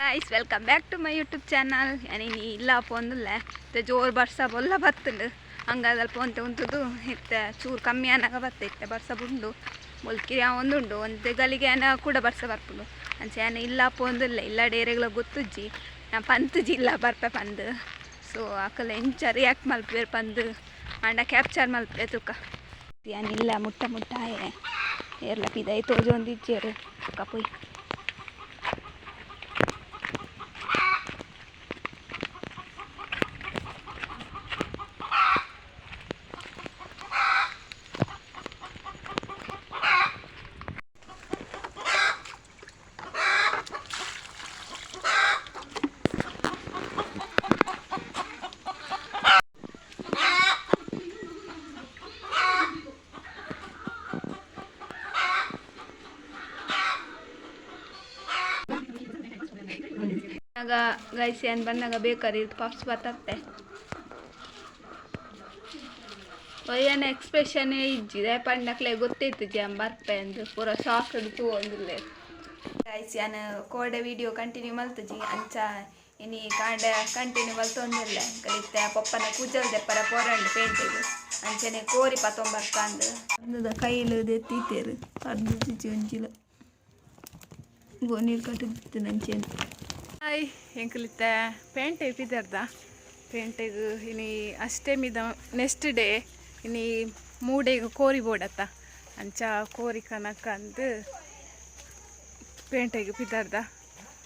guys welcome back to my YouTube channel ಯಾನಿ ಇಲ್ಲ ಪೋಂದುಲ್ಲ ಇತ್ತೆ ಜೋರು ಬರ್ಸ ಬೊಲ್ಲ ಬತ್ತುಂಡು ಹಂಗಾದಲ್ಲಿ ಪೋಂತೆ ಉಂತುದು ಇತ್ತೆ ಚೂರು ಕಮ್ಮಿ ಅನ್ನಾಗ ಬತ್ತ ಇತ್ತೆ ಬರ್ಸ ಬುಂಡು ಮುಲ್ಕಿರಿ ಒಂದುಂಡು ಒಂದು ಗಲಿಗೆ ಅನ್ನ ಕೂಡ ಬರ್ಸ ಬರ್ಪುಂಡು ಅಂಚೆ ಯಾನ ಇಲ್ಲ ಪೋಂದುಲ್ಲ ಇಲ್ಲ ಡೇರೆಗಳ ಗೊತ್ತುಜ್ಜಿ ನಾ ಪಂತುಜಿ ಇಲ್ಲ ಬರ್ಪೆ ಪಂದು ಸೊ ಅಕ್ಕಲ ಎಂಚ ರಿಯಾಕ್ಟ್ ಮಲ್ಪೇರು ಪಂದು ಅಂಡ ಕ್ಯಾಪ್ಚರ್ ಮಲ್ಪೆ ತುಕ ಯಾನಿಲ್ಲ ಮುಟ್ಟ ಮುಟ್ಟ ಆಯೆ ಏರ್ಲ ಪಿದೈ ತೋಜೊಂದಿಜ್ಜೇರು ಅಕ್ಕ ಪೊಯ್ ಆಗ ಗೈಸಿ ಅನ್ ಬಂದಾಗ ಬೇಕಾದ್ರೆ ಇದು ಪಫ್ಸ್ ಬರ್ತತ್ತೆ ಒಯ್ಯನ ಎಕ್ಸ್ಪ್ರೆಷನ್ ಇಜ್ಜಿದೆ ಪಂಡಕ್ಲೆ ಗೊತ್ತಿತ್ತು ಜಮ್ ಬರ್ಪೆ ಅಂದು ಪೂರ ಶಾಕ್ ತೂ ಒಂದಿಲ್ಲ ಗೈಸಿ ಅನ್ ಕೋಡೆ ವಿಡಿಯೋ ಕಂಟಿನ್ಯೂ ಮಲ್ತಜಿ ಅಂಚ ಇನಿ ಕಾಂಡ ಕಂಟಿನ್ಯೂ ಮಲ್ತೊಂದಿಲ್ಲ ಕಲಿತೆ ಪಪ್ಪನ ಕೂಜಲ್ ದೆಪ್ಪರ ಪೋರಂಡು ಪೇಂಟಿಗೆ ಅಂಚನೆ ಕೋರಿ ಪತ್ತೊಂಬರ್ಕಂದು ಅಂದದ ಕೈಲು ದೆತ್ತೀತೇರು ಅರ್ಧ ಜಿಜಿ ಒಂಜಿಲ ಗೋ ನೀರು ಕಟ್ಟಿದ್ದು ನಂಚೆಂತ ಹಾಯ್ ಹೆಂಕಲಿತ್ತೆ ಪೇಂಟ್ ಇಪ್ಪಿದ್ದಾರ್ದ ಪೇಂಟಿಗೆ ಇನಿ ಅಷ್ಟೇ ಮಿದ ನೆಕ್ಸ್ಟ್ ಡೇ ಇನಿ ಮೂಡೆಗೆ ಕೋರಿ ಬೋಡತ್ತ ಅಂಚ ಕೋರಿ ಕನಕ ಅಂದು ಪೇಂಟಿಗೆ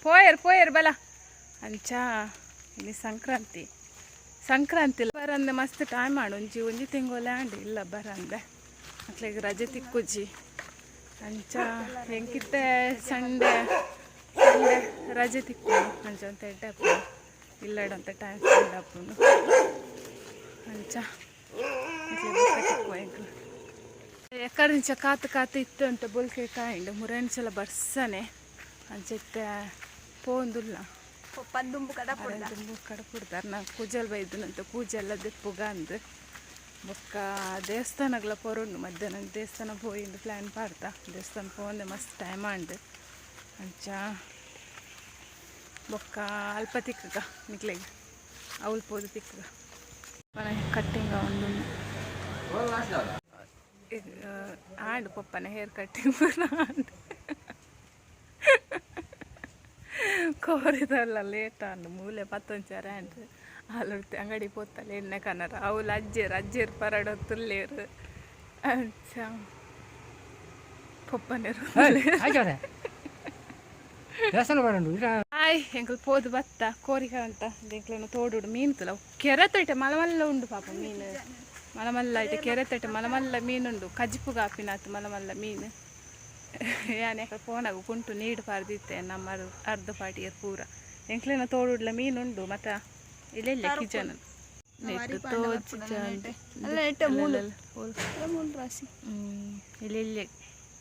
ಪೋಯರ್ ಪೋಯರ್ ಬಲ ಅಂಚ ಇನಿ ಸಂಕ್ರಾಂತಿ ಸಂಕ್ರಾಂತಿ ಬರಂದೆ ಮಸ್ತ್ ಟೈಮ್ ಮಾಡು ಒಂಜಿ ಒಂಜಿ ತಿಂಗಳು ಲ್ಯಾಂಡ್ ಇಲ್ಲ ಬರಂದೆ ಮಕ್ಳಿಗೆ ರಜೆ ತಿಕ್ಕುಜ್ಜಿ ಅಂಚ ಹೆಂಗಿತ್ತೆ ಸಂಡೆ ಸಂಡೆ ರಜೆ ತಿಕ್ಕು ಅಂಚ ಅಂತ ಎಡ್ಡೆ ಅಪ್ಪು ಇಲ್ಲಡಂತ ಟೈಮ್ ಸ್ಪೆಂಡ್ ಅಪ್ಪುನು. ಅಂಚ ತಿಕ್ಕು ಎಂಕ್ಲು ಎಕ್ಕಡೆ ನಿಂಚ ಕಾತು ಕಾತು ಇತ್ತು ಅಂತ ಬೊಲ್ಕೆ ಕಾಯಿಂಡು ಸಲ ಬರ್ಸನೆ. ಅಂಚೆತ್ತೆ ಪೋಂದುಲ್ಲ. ಪಂದುಂಬು ಕದ ತುಂಬ ಕಡಪುಡ್ತಾರೆ ನಾ ಪೂಜಲ್ ಬೈದನಂತ ಪೂಜೆ ಎಲ್ಲ ದೆಪ್ಪುಗ ಅಂದು ಬೊಕ್ಕ ದೇವಸ್ಥಾನಗಳ ಪೊರುಂಡು ಮಧ್ಯಾಹ್ನ ದೇವಸ್ಥಾನ ಪೋಯಿಂದು ಪ್ಲ್ಯಾನ್ ಪಾಡ್ತಾ ದೇವಸ್ಥಾನ ಪೋಂದೆ ಮಸ್ತ್ ಟೈಮ್ ಆಂಡ್ ಅಂಚ ಬೊಕ್ಕ ಅಲ್ಪ ತಿಕ್ಕಗ ನಿಕ್ಲೆಗೆ ಅವಳು ಪೋದು ತಿಕ್ಕಗ ಕಟ್ಟಿಂಗ ಒಂದು ಆಂಡು ಪಪ್ಪನ ಹೇರ್ ಕಟ್ಟಿಂಗ್ ಆಂಡು ಕೋರಿದಲ್ಲ ಲೇಟ್ ಅಂಡು ಮೂಲೆ ಪತ್ತೊಂಚಾರ ಅಂಡು ಅಲ್ಲೊಡ್ತಿ ಅಂಗಡಿ ಪೋತ್ತಲ್ಲ ಎಣ್ಣೆ ಕನ್ನಡ ಅವಳು ಅಜ್ಜೇರು ಅಜ್ಜೇರು ಪರಡು ತುಲ್ಲೇರು ಅಂಚ ಪಪ್ಪನೇರು ಆಯ್ತಾರೆ ದೇವಸ್ಥಾನ ಬರಂಡು ಹಾಯ್ ಎಂಕಲ್ ಪೋದು ಬತ್ತ ಕೋರಿಕ ಅಂತ ಎಂಕ್ಲೇನು ತೋಡುಡು ಮೀನು ತುಲ ಕೆರೆ ತಟ್ಟೆ ಮಲಮಲ್ಲ ಉಂಡು ಪಾಪ ಮೀನು. ಮಲಮಲ್ಲ ಐತೆ ಕೆರೆ ತಟ್ಟೆ ಮಲಮಲ್ಲ ಮೀನುಂಡು. ಕಜಿಪು ಗಾಪಿನಾತು ಮಲಮಲ್ಲ ಮೀನು. ಯಾನೆ ಫೋನಾಗ ಕುಂಟು ನೀಡು ಪಾರ್ದಿತ್ತೆ ನಮ್ಮ ಅರ್ಧ ಪಾಟಿಯ ಪೂರ. ಎಂಕ್ಲೇನ ತೋಡುಡ್ಲ ಮೀನುಂಡು ಮತ್ತ ಇಲ್ಲೆಲ್ಲ ಕಿಚನ್. ನೆಟ್ಟು ತೋಚ್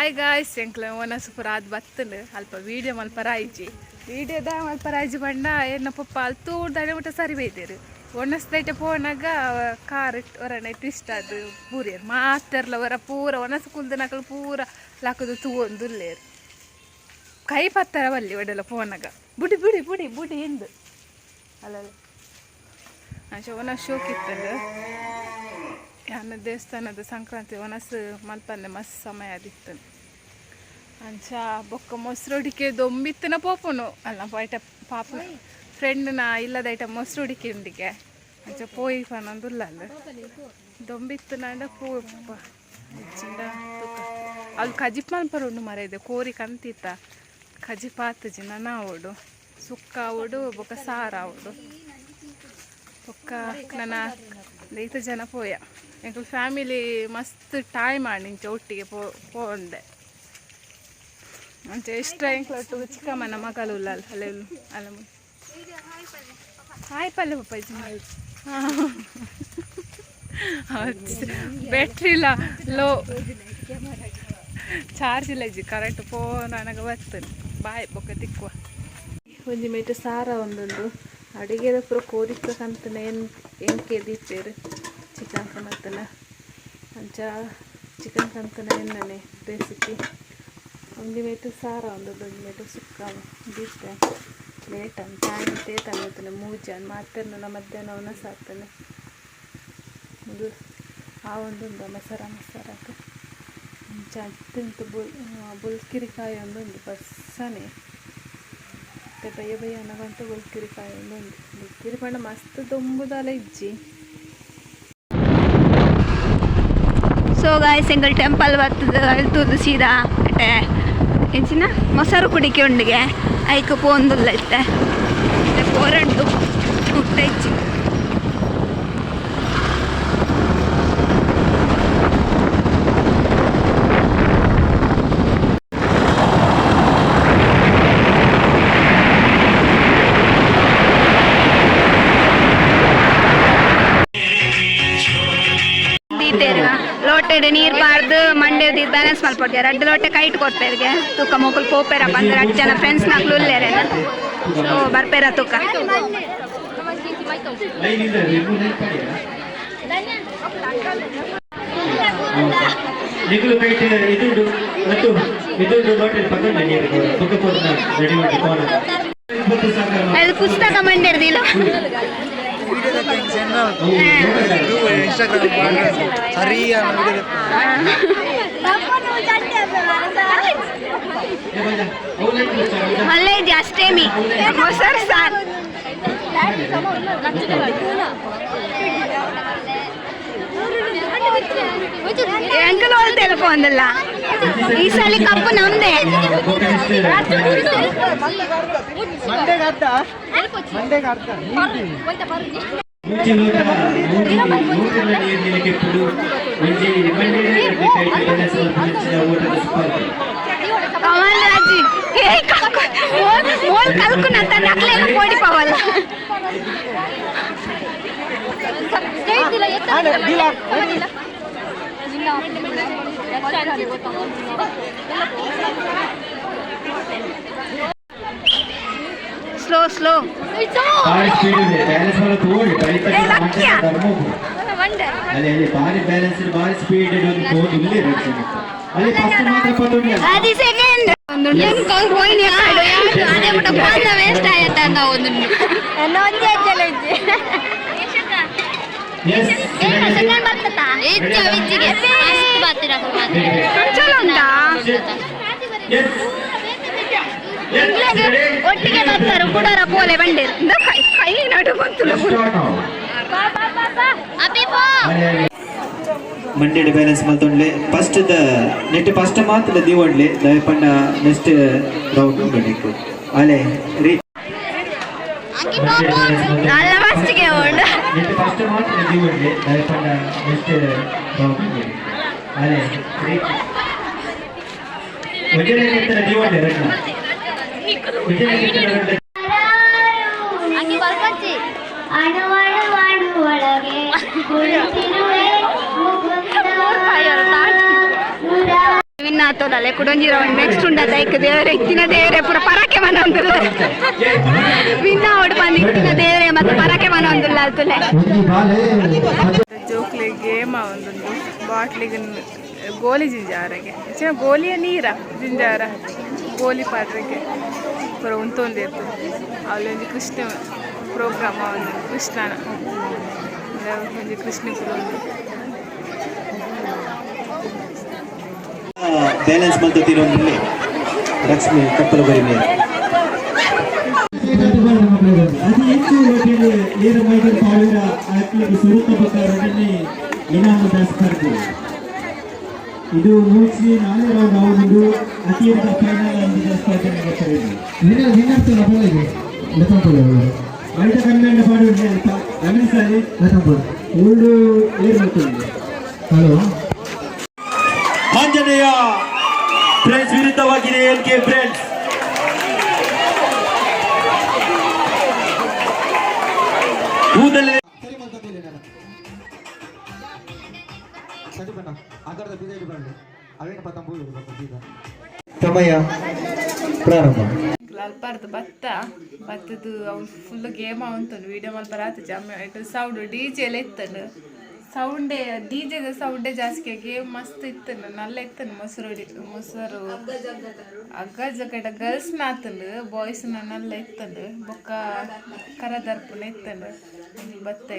ಹಾಯ್ ಗಾಯ್ಸ್ ಎಂಕ್ಲ ಒನ ಸೂಪರ್ ಆದ್ ಬತ್ತಂಡು. ಅಲ್ಪ ವೀಡಿಯೋ ಮಲ್ಪರ ಆಯ್ಜಿ ವೀಡಿಯೋದ ಮಲ್ಪರ ಆಯ್ಜಿ ಬಣ್ಣ, ಎನ್ನ ಪಪ್ಪ ಅಲ್ತೂ ದಡೆ ಮುಟ್ಟ ಸರಿ ಬೈತೇರು ಒಣಸ್ದೈತೆ ಪೋನಾಗ ಕಾರ್ ಹೊರನೆ ಟ್ವಿಸ್ಟ್ ಅದು ಪೂರಿ ಮಾತಾರ್ಲ ಹೊರ ಪೂರ ಒಣಸ ಕುಲ್ದ ನಕಲು ಪೂರ ಲಾಕದು ತೂವೊಂದುಲ್ಲೇರು. ಕೈ ಪತ್ತರ ಬಲ್ಲಿ ಒಡೆಲ್ಲ ಪೋನಾಗ. ಬುಡಿ ಬುಡಿ ಬುಡಿ ಬುಡಿ ಎಂದು ಅಲ್ಲಲ್ಲ. ಅಂಚ ಒನ ಶೋಕಿತ್ತಂಡು. ಯಾನ ದೇವಸ್ಥಾನದ ಸಂಕ್ರಾಂತಿ ಒನಸ್ ಮಲ್ಪಂದೆ ಮಸ್ತ್ ಸಮಯ ಆದಿತ್ತು ಅಂಚ ಬೊಕ್ಕ ಮೊಸರುಡಿಕೆ ದೊಂಬಿತ್ತನ ಪೋಪುನು. ಅಲ್ಲ ಬೈಟ ಪಾಪ ಫ್ರೆಂಡ್ನ ಮೊಸರು ಮೊಸರೊಡಿಕೆ ಉಂಡಿಗೆ ಅಂಚ ಪೋಯಿ ಪನೊಂದುಲ್ಲ ಅಲ್ಲ ದೊಂಬಿತ್ತನಂಡ ಪೋಪ ಅಲ್ಲಿ ಕಜಿಪ್ ಮಲ್ಪರು ಉಂಡು ಮರ ಇದೆ ಕೋರಿ ಕಂತಿತ್ತ ಕಜಿಪ್ ಆತಜಿ ಜಿನ ನಾವುಡು. ಸುಕ್ಕ ಅವಡು ಬೊಕ್ಕ ಸಾರ ಅವಡು ಬೊಕ್ಕ ನನ್ನ ಐದು ಜನ ಪೋಯ ಎಂಕಲ್ ಫ್ಯಾಮಿಲಿ ಮಸ್ತ್ ಟೈಮ್ ಮಾಡಿ ಇಂಚ ಒಟ್ಟಿಗೆ ಪೋ ಪೋಂಡೆ ಅಂಚೆ ಎಷ್ಟ ಎಂಕ್ಲ ಒಟ್ಟು ಚಿಕ್ಕಮ್ಮನ ಮಗಳು ಅಲ್ಲ ಅಲ್ಲ ಅಲ್ಲ ಹಾಯ್ ಪಲ್ಲೆ ಪಪ್ಪಾಜಿ ಬ್ಯಾಟ್ರಿ ಇಲ್ಲ ಲೋ ಚಾರ್ಜ್ ಇಲ್ಲ ಇಜ್ಜಿ ಕರೆಂಟ್ ಫೋನ್ ನನಗೆ ಬರ್ತದೆ ಬಾಯ್ ಬೊಕ್ಕ ತಿಕ್ಕುವ ಒಂಜಿ ಮೇಟ್ ಸಾರ ಒಂದುಂಡು ಅಡಿಗೆದ ಪೂರ ಕೋದಿಕ್ಕಂತನ ಏನು ಎಂಕೆ ಕೇದಿತ್ತೇರಿ ಚಿಕನ್ ಕಂತನ ಅಂಚ ಚಿಕನ್ ಕಂತನ ಎನ್ನನೆ ರೆಸಿಪಿ ಒಂದು ಮೇಟು ಸಾರ, ಒಂದು ದೊಡ್ಡ ಮೇಟು ಸುಕ್ಕ ದೀಪೆ ಲೇಟ್ ಅಂತ ಆಯ್ತೇ ಗೊತ್ತಿಲ್ಲ ಮೂಜಾನ್ ನನ್ನ ಮಧ್ಯಾಹ್ನ ಅವನ ಸಾಕ್ತಾನೆ. ಒಂದು, ಆ ಒಂದೊಂದು ಮಸಾರ ಮಸಾರಕ್ಕೆ ತಿಂತು ಬುಲ್ ಬುಲ್ಕಿರಿಕಾಯಿ ಒಂದೊಂದು, ಬಸ್ಸನೆ. ಮತ್ತೆ ಬಯ್ಯ ಬಯ್ಯ ಅನ್ನಗಂಟು ಬುಲ್ಕಿರಿಕಾಯಿ ಒಂದೊಂದು ಬುಲ್ಕಿರಿ ಪಂಡ ಮಸ್ತ್ ದೊಂಬುದಲ್ಲ ಇಜ್ಜಿ. ಸೊ ಗಾಯ್ಸ್ ಎಂಗಲ್ ಟೆಂಪಲ್ ಬರ್ತದೆ ತೂದು ಸೀದಾ ಅಟೆ ಎಂಚಿನ? ಮೊಸರು ಕುಡಿಕೆ ಉಂಡಿಗೆ. ಐಕ್ ಪೋಂದುಲ್ಲ ಇತ್ತೆ ಪೋರಂಡು ಪುಟ್ಟ ಇಚ್ಚಿ ಲೋಟೆಡ್ ನೀರ್ ಬಾರ್ದು ಮಂಡ್ಯದ ಬ್ಯಾಲೆನ್ಸ್ ಮಲ್ಪಡ್ತೀವಿ ಎರಡು ಲೋಟೆ ಕೈಟ್ ಕೊಡ್ತೇವೆ ತೂಕ ಮೊಕಲ್ ಪೋಪೇರ ಬಂದ್ರೆ ಹತ್ತು ಜನ ಫ್ರೆಂಡ್ಸ್ ನಾಲ್ಕು ಉಲ್ಲೇರೆ ಸೊ ಬರ್ಪೇರ ತೂಕ. ಪುಸ್ತಕ ಮಂಡಿರ್ದಿಲ್ಲ ಮತ್ತು ಇದುಂಡು ನೋಟಿಲ್ ಪಕ್ಕದ ನೀರು ಪಕ್ಕ ಕೊಡ್ನ ರೆಡಿ ಮಾಡಿ ಫೋನ್ ಇಪ್ಪತ್ತು ಸಾವಿರ ಅದು ಪುಸ್ತಕ ಮಂಡ್ಯರ್ದಿಲ್ಲ ಮಲ್ಲೆ ಇದೆ ಅಷ್ಟೇ ಮೀ ಮೊಸರು ಸಾರ್ ಎಂಕಲ್ ಹೋಲ್ತೇಲ್ಲ ಫೋನಲ್ಲ ಈ ಸಲ ಕಪ್ಪು ನಮ್ದೇ ಮುಂಚೆ ಲೋಟ ಮೂಟಲ ನೀರಿನಲ್ಲಿ ಕೆಪ್ಪುಡು ಮುಂಚೆ ಮಂಡ್ಯ ಕೈಟ್ ಬಣ್ಣಸ ಸ್ಲೋ ಸ್ಲೋ ಅಲ್ಲಿ ಬಾರಿ ಬ್ಯಾಲೆನ್ಸ್ ಬಾರಿ ಸ್ಪೀಡ್ ಒಂದು ಅಲ್ಲಿ ಮಾತ್ರ ಸೆಕೆಂಡ್ ಒಂದು. ಒಂದು ಒಂದೇ ಜಲ ಹೆಚ್ಚು ಹೆಚ್ಚಿಗೆ ಅಷ್ಟು ಬರ್ತೀರ ಒಟ್ಟಿಗೆ ಬರ್ತಾರೆ ಕುಡರ ಪೋಲೆ ಬಂಡೇರು ಕೈ ನಡು ಬಂತು ಮಂಡೆಡ್ ಬ್ಯಾಲೆನ್ಸ್ ಮಲ್ತೊಂಡ್ಲೆ ಫಸ್ಟ್ ದ ನೆಟ್ ಫಸ್ಟ್ ಮಾತ್ರ ದೀವೊಂಡ್ಲೆ ದಯಪಣ್ಣ ನೆಕ್ಸ್ಟ್ ರೌಂಡ್ ಬಂದಿತ್ತು ಅಲೆ ರೀ ಅಲ್ಲ రెండు కస్టమర్స్ ఇవ్వండి లేకుండా నెక్స్ట్ బాగుంది అదే విజయనగరం చెప్తారా ఇవ్వండి రెండు విజయనగరం చెప్తారా రెండు அணுவணு அணு உலகே குளித்திருவே ವಿನ್ನಾತೋದಲ್ಲೇ ಕುಡಂಜಿರ ನೆಕ್ಸ್ಟ್ ಉಂಡ ದೈಕ್ ದೇವರ ಇತ್ತಿನ ದೇವರೇ ಪುರ ಪರ ಮನ ಒಂದುಲ್ಲ ವಿನ್ ಆವಡ್ ಬಂದು ಇತ್ತಿನ ದೇವರೆ ಮತ್ತೆ ಪರಾಕೆ ಮನ ಒಂದುಲ್ಲ ಅಲ್ತುಲೆ. ಜೋಕ್ಲೆ ಗೇಮ ಒಂದೊಂದು ಬಾಟ್ಲಿಗೆ ಗೋಲಿ ಜಿಂಜಾರಗೆ. ಹೆಚ್ಚಿನ ಗೋಲಿಯ ನೀರ ಜಿಂಜಾರ. ಗೋಲಿ ಪಾತ್ರೆಗೆ ಪೂರ ಉಂತೊಂದಿರ್ತು ಅವಳೊಂದು ಕೃಷ್ಣ ಪ್ರೋಗ್ರಾಮ್ ಒಂದು ಕೃಷ್ಣನ. ಒಂದು ಕೃಷ್ಣ ಬ್ಯಾಲೆನ್ಸ್ ತಿರುವಲ್ಲಿ ಲಕ್ಷ್ಮಿ ಕಪ್ಪಲು ಬರಿ ಮೇಲೆ ಅತಿ ಹೆಚ್ಚು ಇದು ಮುಗಿಸಿ ನಾಳೆ ರೌಂಡ್ ಆಗುವುದು ಅತಿ ಹೆಚ್ಚು ಫೈನಲ್ ಅಂದಿದ ಸ್ಪರ್ಧೆ ಬಳಿಕ ಕನ್ನಡ ಪಾಡುವುದು ಅಂತ ಉಳ್ಳು ಏರ್ ಮಾಡ್ಕೊಳ್ಳಿ ಹಲೋ ಆಂಜನೇಯ ಫ್ರೆಂಡ್ಸ್ ವಿರುದ್ಧವಾಗಿದೆ ಎಲ್ ಕೆ ಫ್ರೆಂಡ್ಸ್ ಕೂಡಲೇ ಸರಿ ಮಲ್ತಂದಿಲ್ಲ ನಾನು ಸರಿ ಬಣ್ಣ ಆಗರದ ಬೀದ ಬರಲಿ ಅವೇನು ಪತ್ತಂಬೂರು ಬೀದ ಸಮಯ ಪ್ರಾರಂಭ. ಅಲ್ಪಾರ್ದು ಭತ್ತ ಭತ್ತದ್ದು ಅವ್ನು ಫುಲ್ ಗೇಮ್ ಅವಂತನು ವಿಡಿಯೋ ಮಲ್ಪ ಆತ ಜಮ್ಮ ಇಟ್ಟು ಸೌಂಡ್ ಡಿ ಜೆ ಎಲ್ಲ ಇತ್ತನು ಸೌಂಡೇ ಡಿ ಜೆದ ಸೌಂಡೇ ಜಾಸ್ತಿ ಗೇಮ್ ಮಸ್ತ್ ಇತ್ತನು ನಲ್ಲ ಇತ್ತನು ಮೊಸರು ಮೊಸರು. ಅಗ್ಗ ಜಗಡ ಗರ್ಲ್ಸ್ ಆತನು ಬಾಯ್ಸ್ ನಲ್ಲ ಇತ್ತನು ಬೊಕ್ಕ ಕರದರ್ಪಣ ಇತ್ತನು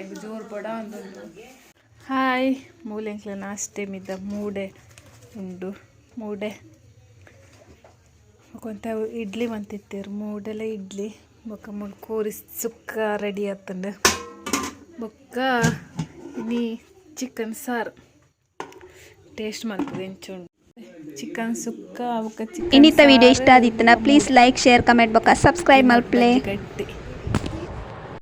ಈಗ ಜೋರು ಬಡ ಒಂದು ಹಾಯ್ ಮೂಲೆಂಕ್ಲ ಟೈಮ್ ಇದ್ದ ಮೂಡೆ ಉಂಡು. ಮೂಡೆ. ಕೊಂತ ಇಡ್ಲಿ ಮಂತಿತ್ತೇರು ಮೂಡೆಲ್ಲ ಇಡ್ಲಿ. ಬೊಕ್ಕ ಮೂಡು ಕೋರಿ ಸುಕ್ಕ ರೆಡಿ ಆತಂಡು. ಬೊಕ್ಕ ಇನ್ನಿ ಚಿಕನ್ ಸಾರು. ಟೇಸ್ಟ್ ಮಾಡ್ತದೆ ಹೆಂಚುಂಡು ಚಿಕನ್ ಸುಕ್ಕ ಅವಕ್ಕ ಚಿಕನ್ ಇನ್ನಿತ ವಿಡಿಯೋ ಇಷ್ಟ ಆದಿತ್ತನ ಪ್ಲೀಸ್ ಲೈಕ್ ಶೇರ್ ಕಮೆಂಟ್ ಬೊಕ್ಕ ಸಬ್ಸ್ಕ್ರೈಬ್ ಮಲ್ಪ್ಲೆ ಗಟ್ಟಿ.